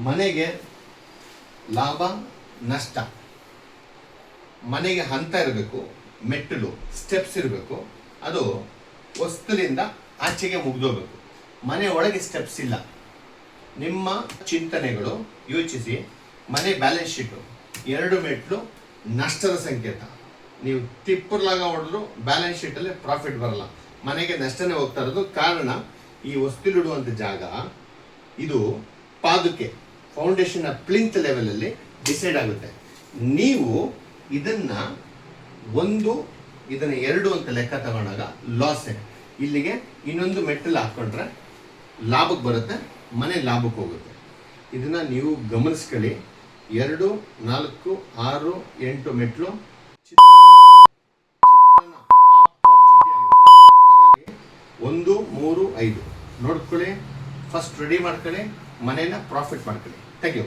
ಮನೆಗೆ ಲಾಭ, ನಷ್ಟ. ಮನೆಗೆ ಹಂತ ಇರಬೇಕು, ಮೆಟ್ಟಲು ಸ್ಟೆಪ್ಸ್ ಇರಬೇಕು, ಅದು ವಸ್ತುಲಿಂದ ಆಚೆಗೆ ಮುಗಿದೋಗ್ಬೇಕು. ಮನೆ ಒಳಗೆ ಸ್ಟೆಪ್ಸ್ ಇಲ್ಲ. ನಿಮ್ಮ ಚಿಂತನೆಗಳು, ಯೋಚಿಸಿ. ಮನೆ ಬ್ಯಾಲೆನ್ಸ್ ಶೀಟು ಎರಡು ಮೆಟ್ಲು ನಷ್ಟದ ಸಂಕೇತ. ನೀವು ತಿಪ್ಪರ್ಲಾಗ ಹೊಡೆದ್ರು ಬ್ಯಾಲೆನ್ಸ್ ಶೀಟಲ್ಲಿ ಪ್ರಾಫಿಟ್ ಬರಲ್ಲ. ಮನೆಗೆ ನಷ್ಟನೇ ಹೋಗ್ತಾ ಇರೋದು ಕಾರಣ ಈ ವಸ್ತುಲಿಡುವಂಥ ಜಾಗ, ಇದು ಪಾದುಕೆ ಫೌಂಡೇಶನ್ ಪ್ಲಿಂತ್ ಲೆವೆಲಲ್ಲಿ ಡಿಸೈಡ್ ಆಗುತ್ತೆ. ನೀವು ಇದನ್ನ ಒಂದು, ಇದನ್ನ ಎರಡು ಅಂತ ಲೆಕ್ಕ ತಗೊಂಡಾಗ ಲಾಸೆ ಇಲ್ಲಿಗೆ ಇನ್ನೊಂದು ಮೆಟ್ಟಲ್ ಹಾಕ್ಕೊಂಡ್ರೆ ಲಾಭಕ್ಕೆ ಬರುತ್ತೆ, ಮನೆ ಲಾಭಕ್ಕೆ ಹೋಗುತ್ತೆ. ಇದನ್ನ ನೀವು ಗಮನಿಸ್ಕೊಳ್ಳಿ. ಎರಡು, ನಾಲ್ಕು, ಆರು, ಎಂಟು ಮೆಟ್ಲು ಒಂದು, ಮೂರು, ಐದು. ನೋಡ್ಕೊಳ್ಳಿ. ಫಸ್ಟ್ ರೆಡಿ ಮಾಡ್ಕೊಳ್ಳಿ. ಮನೇನ ಪ್ರಾಫಿಟ್ ಮಾಡ್ಕೊಳ್ಳಿ ಥ್ಯಾಂಕ್ ಯು